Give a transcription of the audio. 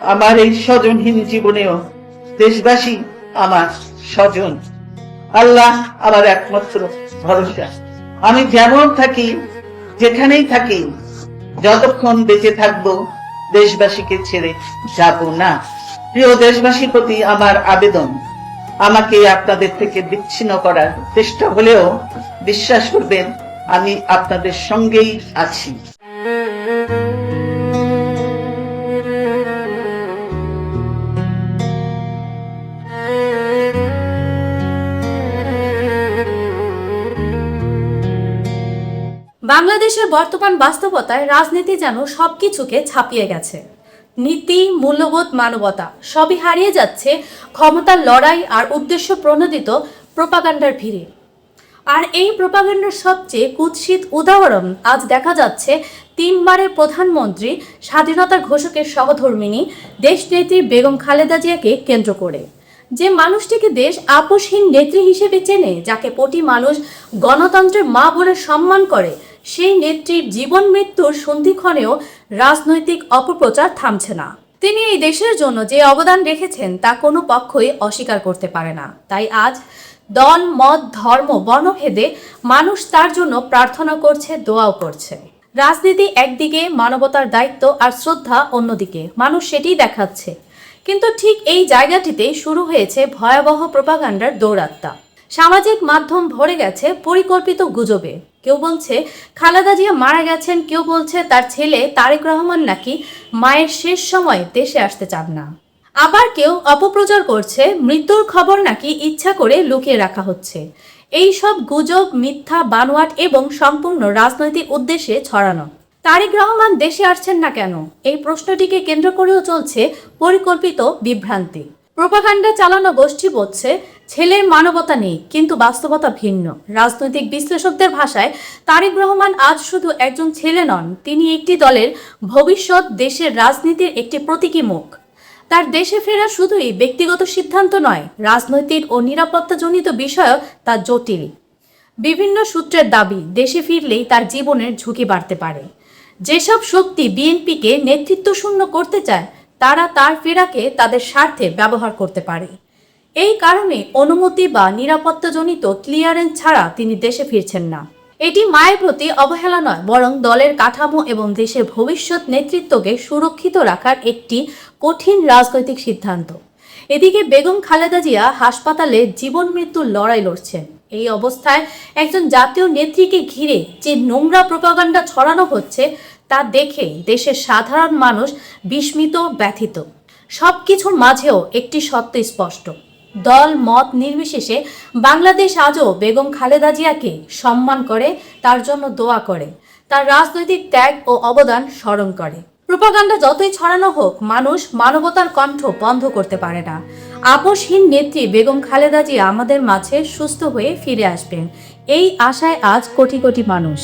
আমার এই স্বজনহীন জীবনেও দেশবাসী আমার স্বজন। আল্লাহ আমার একমাত্র ভরসা। আমি যেমন থাকি, যেখানেই থাকি, যতক্ষণ বেঁচে থাকব, দেশবাসীকে ছেড়ে যাব না। প্রিয় দেশবাসীর প্রতি আমার আবেদন, আমাকে আপনাদের থেকে বিচ্ছিন্ন করার চেষ্টা হলেও বিশ্বাস করবেন, আমি আপনাদের সঙ্গেই আছি। বাংলাদেশের বর্তমান বাস্তবতায় রাজনীতি যেন সব কিছুকে ছাপিয়ে গেছে। নীতি, মূল্যবোধ, মানবতা সবই হারিয়ে যাচ্ছে ক্ষমতার লড়াই আর উদ্দেশ্য প্রণোদিত প্রোপাগান্ডার ভিড়ে। আর এই প্রোপাগান্ডার সবচেয়ে কুৎসিত উদাহরণ আজ দেখা যাচ্ছে তিনবারের প্রধানমন্ত্রী স্বাধীনতার ঘোষকের সহধর্মিনী দেশনেত্রী বেগম খালেদা জিয়াকে কেন্দ্র করে। যে মানুষটিকে দেশ আপোষহীন নেত্রী হিসেবে চেনে, যাকে কোটি মানুষ গণতন্ত্রের মা বলে সম্মান করে সেই নেত্রীর জীবন মৃত্যুর সন্ধিক্ষণেও রাজনৈতিক অপপ্রচার থামছে না। তিনি এই দেশের জন্য যে অবদান রেখেছেন তা কোনো পক্ষই অস্বীকার করতে পারে না। তাই আজ দল, মত, ধর্ম, বর্ণভেদে মানুষ তার জন্য প্রার্থনা করছে, দোয়াও করছে। রাজনীতি একদিকে, মানবতার দায়িত্ব আর শ্রদ্ধা অন্যদিকে। মানুষ সেটিই দেখাচ্ছে। কিন্তু ঠিক এই জায়গাটিতেই শুরু হয়েছে ভয়াবহ প্রপাগান্ডার দৌরাত্মা সামাজিক মাধ্যম ভরে গেছে পরিকল্পিত গুজবে। কেউ বলছে, খালেদা জিয়া মারা গেছেন, কেউ বলছে তার ছেলে তারেক রহমান নাকি মায়ের শেষ সময় দেশে আসতে চান না। আবার কেউ অপপ্রচার করছে, মৃত্যুর খবর নাকি ইচ্ছা করে লুকিয়ে রাখা হচ্ছে। এই সব গুজব, মিথ্যা, বানোয়াট এবং সম্পূর্ণ রাজনৈতিক উদ্দেশ্যে ছড়ানো। তারেক রহমান দেশে আসছেন না কেন? এই প্রশ্নটিকে কেন্দ্র করেও চলছে পরিকল্পিত বিভ্রান্তি। প্রোপাগান্ডা চালানো গোষ্ঠী বলছে, ছেলের মানবতা নেই, কিন্তু বাস্তবতা ভিন্ন। রাজনৈতিক বিশ্লেষকদের ভাষায়, তারেক রহমান আজ শুধু একজন ছেলে নন, তিনি একটি দলের ভবিষ্যৎ দেশের রাজনীতির একটি প্রতীকী মুখ। তার দেশে ফেরা শুধুই ব্যক্তিগত সিদ্ধান্ত নয়, রাজনৈতিক ও নিরাপত্তাজনিত বিষয়ও তা জটিল। বিভিন্ন সূত্রের দাবি, দেশে ফিরলেই তার জীবনের ঝুঁকি বাড়তে পারে। যেসব শক্তি বিএনপিকে নেতৃত্ব শূন্য করতে চায় তারা তার ফেরাকে তাদের স্বার্থে ব্যবহার করতে পারে। এই কারণে অনুমতি বা নিরাপত্তাজনিত ক্লিয়ারেন্স ছাড়া তিনি দেশে ফিরছেন না। এটি মায়ের প্রতি অবহেলা নয়, বরং দলের কাঠামো এবং দেশের ভবিষ্যৎ নেতৃত্বকে সুরক্ষিত রাখার একটি কঠিন রাজনৈতিক সিদ্ধান্ত। এদিকে বেগম খালেদা জিয়া হাসপাতালে জীবন মৃত্যুর লড়াই লড়ছেন। এই অবস্থায় একজন জাতীয় নেত্রীকে ঘিরে যে নোংরা প্রপাগান্ডা ছড়ানো হচ্ছে তা দেখে দেশের সাধারণ মানুষ বিস্মিত, ব্যথিত। সব কিছুর মাঝেও একটি সত্য স্পষ্ট। দল, মত নির্বিশেষে বাংলাদেশ আজও বেগম খালেদা জিয়াকে সম্মান করে, তার জন্য দোয়া করে, তার রাজনৈতিক ত্যাগ ও অবদান স্মরণ করে। প্রোপাগান্ডা যতই ছড়ানো হোক, মানুষ মানবতার কণ্ঠ বন্ধ করতে পারে না। আপোষহীন নেত্রী বেগম খালেদা জিয়া আমাদের মাঝে সুস্থ হয়ে ফিরে আসবেন। এই আশায় আজ কোটি কোটি মানুষ।